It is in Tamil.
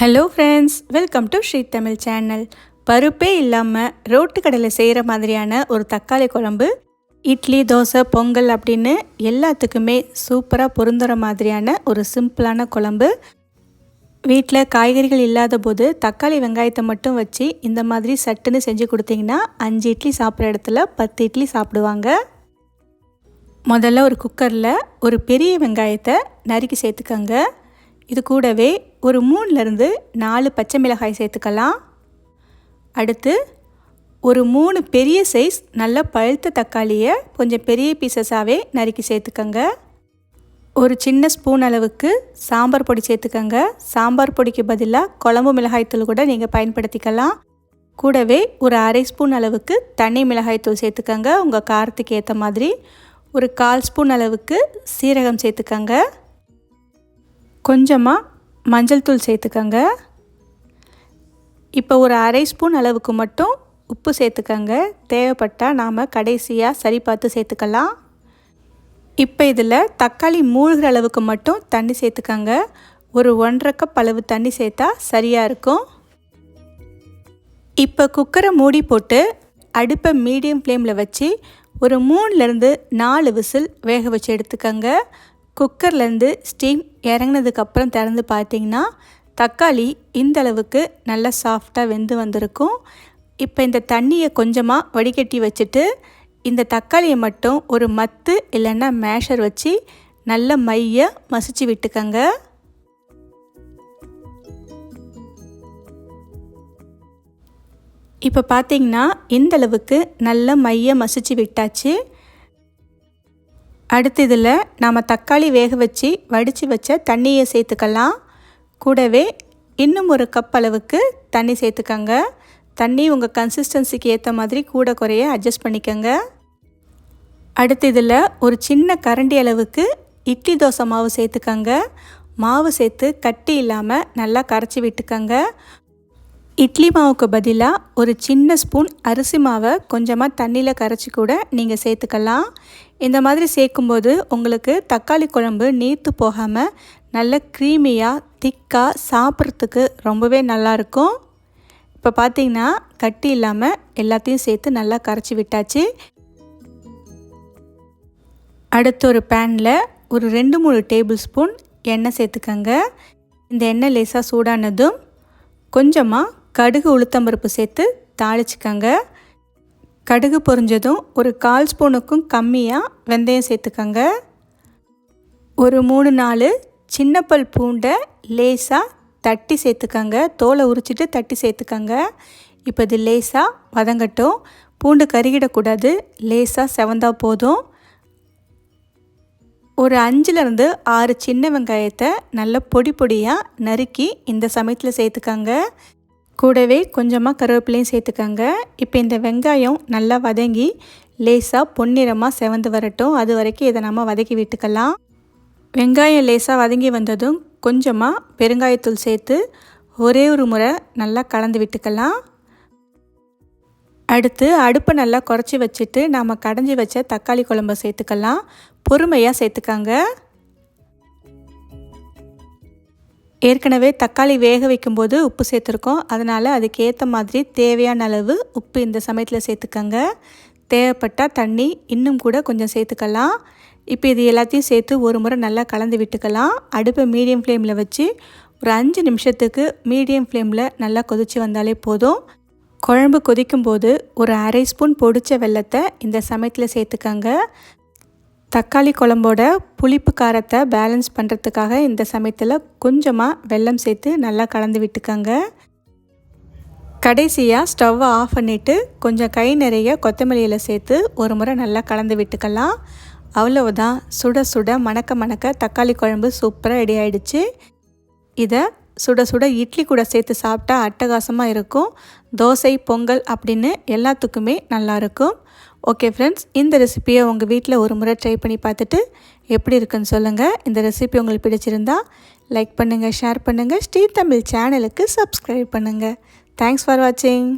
Hello friends welcome to Sri Tamil channel பருப்பே இல்லாமல் ரோட்டு கடையில் செய்கிற மாதிரியான ஒரு தக்காளி குழம்பு இட்லி தோசை பொங்கல் அப்படின்னு எல்லாத்துக்குமே சூப்பராக பொருந்துகிற மாதிரியான ஒரு சிம்பிளான குழம்பு. வீட்டில் காய்கறிகள் இல்லாத போது தக்காளி வெங்காயத்தை மட்டும் வச்சு இந்த மாதிரி சட்டுன்னு செஞ்சு கொடுத்தீங்கன்னா அஞ்சு இட்லி சாப்பிட்ற இடத்துல பத்து இட்லி சாப்பிடுவாங்க. முதல்ல ஒரு குக்கரில் ஒரு பெரிய வெங்காயத்தை நறுக்கி சேர்த்துக்கோங்க. இது கூடவே ஒரு மூணுலேருந்து நாலு பச்சை மிளகாய் சேர்த்துக்கலாம். அடுத்து ஒரு மூணு பெரிய சைஸ் நல்ல பழுத்த தக்காளியை கொஞ்சம் பெரிய பீசஸாகவே நறுக்கி சேர்த்துக்கோங்க. ஒரு சின்ன ஸ்பூன் அளவுக்கு சாம்பார் பொடி சேர்த்துக்கோங்க. சாம்பார் பொடிக்கு பதிலாக குழம்பு மிளகாய்த்தூள் கூட நீங்கள் பயன்படுத்திக்கலாம். கூடவே ஒரு அரை ஸ்பூன் அளவுக்கு தனி மிளகாய்த்தூள் சேர்த்துக்கோங்க. உங்கள் காரத்துக்கு ஏற்ற மாதிரி ஒரு கால் ஸ்பூன் அளவுக்கு சீரகம் சேர்த்துக்கோங்க. கொஞ்சமாக மஞ்சள் தூள் சேர்த்துக்கோங்க. இப்போ ஒரு அரை ஸ்பூன் அளவுக்கு மட்டும் உப்பு சேர்த்துக்கோங்க. தேவைப்பட்டால் நாம் கடைசியாக சரி பார்த்து சேர்த்துக்கலாம். இப்போ இதில் தக்காளி மூழ்கிற அளவுக்கு மட்டும் தண்ணி சேர்த்துக்கோங்க. ஒரு ஒன்றரை கப் அளவு தண்ணி சேர்த்தா சரியாக இருக்கும். இப்போ குக்கரை மூடி போட்டு அடுப்பை மீடியம் ஃப்ளேமில் வச்சு ஒரு மூணுலேருந்து நாலு விசில் வேக வச்சு எடுத்துக்கோங்க. குக்கர்லேருந்து ஸ்டீம் இறங்கினதுக்கப்புறம் திறந்து பார்த்தீங்கன்னா தக்காளி இந்த அளவுக்கு நல்லா சாஃப்டாக வெந்து வந்திருக்கும். இப்போ இந்த தண்ணியை கொஞ்சமாக வடிகட்டி வச்சுட்டு இந்த தக்காளியை மட்டும் ஒரு மத்து இல்லைன்னா மேஷர் வச்சு நல்ல மைய மசிச்சு விட்டுக்கங்க. இப்போ பார்த்தீங்கன்னா இந்த அளவுக்கு நல்ல மைய மசிச்சு விட்டாச்சு. அடுத்து இதில் நாம் தக்காளி வேக வச்சு வடித்து வச்ச தண்ணியை சேர்த்துக்கலாம். கூடவே இன்னும் ஒரு கப் அளவுக்கு தண்ணி சேர்த்துக்கங்க. தண்ணி உங்கள் கன்சிஸ்டன்சிக்கு ஏற்ற மாதிரி கூட குறைய அட்ஜஸ்ட் பண்ணிக்கோங்க. அடுத்து இதில் ஒரு சின்ன கரண்டி அளவுக்கு இட்லி தோசை மாவு சேர்த்துக்கங்க. மாவு சேர்த்து கட்டி இல்லாமல் நல்லா கரைச்சி விட்டுக்கங்க. இட்லி மாவுக்கு பதிலாக ஒரு சின்ன ஸ்பூன் அரிசி மாவை கொஞ்சமாக தண்ணியில் கரைச்சி கூட நீங்கள் சேர்த்துக்கலாம். இந்த மாதிரி சேர்க்கும்போது உங்களுக்கு தக்காளி குழம்பு நீர்த்து போகாமல் நல்ல க்ரீமியாக திக்காக சாப்பிட்றதுக்கு ரொம்பவே நல்லாயிருக்கும். இப்போ பார்த்தீங்கன்னா கட்டி இல்லாமல் எல்லாத்தையும் சேர்த்து நல்லா கரைச்சி விட்டாச்சு. அடுத்து ஒரு பேனில் ஒரு ரெண்டு மூணு டேபிள் ஸ்பூன் எண்ணெய் சேர்த்துக்கங்க. இந்த எண்ணெய் லேசாக சூடானதும் கொஞ்சமாக கடுகு உளுத்தம்பருப்பு சேர்த்து தாளிச்சுக்கங்க. கடுகு பொரிஞ்சதும் ஒரு கால் ஸ்பூனுக்கும் கம்மியாக வெந்தயம் சேர்த்துக்கங்க. ஒரு மூணு நாலு சின்னப்பல் பூண்டை லேசாக தட்டி சேர்த்துக்கங்க. தோலை உரிச்சிட்டு தட்டி சேர்த்துக்கங்க. இப்போ இது லேசாக வதங்கட்டும். பூண்டு கருகிடக்கூடாது. லேசாக செவந்தா போதும். ஒரு அஞ்சுலேருந்து ஆறு சின்ன வெங்காயத்தை நல்ல பொடி பொடியாக நறுக்கி இந்த சமயத்தில் சேர்த்துக்கங்க. கூடவே கொஞ்சமாக கருவேப்பிலையும் சேர்த்துக்கங்க. இப்போ இந்த வெங்காயம் நல்லா வதங்கி லேசாக பொன்னிறமாக செவந்து வரட்டும். அது வரைக்கும் இதை நம்ம வதக்கி விட்டுக்கலாம். வெங்காயம் லேசாக வதங்கி வந்ததும் கொஞ்சமாக பெருங்காயத்தூள் சேர்த்து ஒரே ஒரு முறை நல்லா கலந்து விட்டுக்கலாம். அடுத்து அடுப்பை நல்லா குறைச்சி வச்சுட்டு நாம் கடைஞ்சி வச்ச தக்காளி குழம்பை சேர்த்துக்கலாம். பொறுமையாக சேர்த்துக்காங்க. ஏற்கனவே தக்காளி வேக வைக்கும்போது உப்பு சேர்த்துருக்கோம். அதனால் அதுக்கேற்ற மாதிரி தேவையான அளவு உப்பு இந்த சமயத்தில் சேர்த்துக்கங்க. தேவைப்பட்டால் தண்ணி இன்னும் கூட கொஞ்சம் சேர்த்துக்கலாம். இப்போ இது எல்லாத்தையும் சேர்த்து ஒரு முறை நல்லா கலந்து விட்டுக்கலாம். அடுப்பை மீடியம் ஃப்ளேமில் வச்சு ஒரு அஞ்சு நிமிஷத்துக்கு மீடியம் ஃப்ளேமில் நல்லா கொதித்து வந்தாலே போதும். குழம்பு கொதிக்கும்போது ஒரு அரை ஸ்பூன் பொடிச்ச வெள்ளத்தை இந்த சமயத்தில் சேர்த்துக்கங்க. தக்காளி குழம்போட புளிப்பு காரத்தை பேலன்ஸ் பண்ணுறதுக்காக இந்த சமயத்தில் கொஞ்சமாக வெல்லம் சேர்த்து நல்லா கலந்து விட்டுக்கோங்க. கடைசியாக ஸ்டவ்வை ஆஃப் பண்ணிவிட்டு கொஞ்சம் கை நிறைய கொத்தமல்லியில் சேர்த்து ஒரு முறை நல்லா கலந்து விட்டுக்கலாம். அவ்வளவுதான். சுட சுட மணக்க மணக்க தக்காளி குழம்பு சூப்பராக ரெடி ஆகிடுச்சு இதை சுட சுட இட்லி கூட சேர்த்து சாப்பிட்டா அட்டகாசமாக இருக்கும். தோசை பொங்கல் அப்படின்னு எல்லாத்துக்குமே நல்லாயிருக்கும் ஓகே ஃப்ரெண்ட்ஸ் இந்த ரெசிப்பியை உங்கள் வீட்டில் ஒரு முறை ட்ரை பண்ணி பார்த்துட்டு எப்படி இருக்குன்னு சொல்லுங்கள் இந்த ரெசிபி உங்களுக்கு பிடிச்சிருந்தா லைக் பண்ணுங்கள் ஷேர் பண்ணுங்கள் ஸ்ரீ தமிழ் சேனலுக்கு சப்ஸ்கிரைப் பண்ணுங்கள் தேங்க்ஸ் ஃபார் வாட்சிங்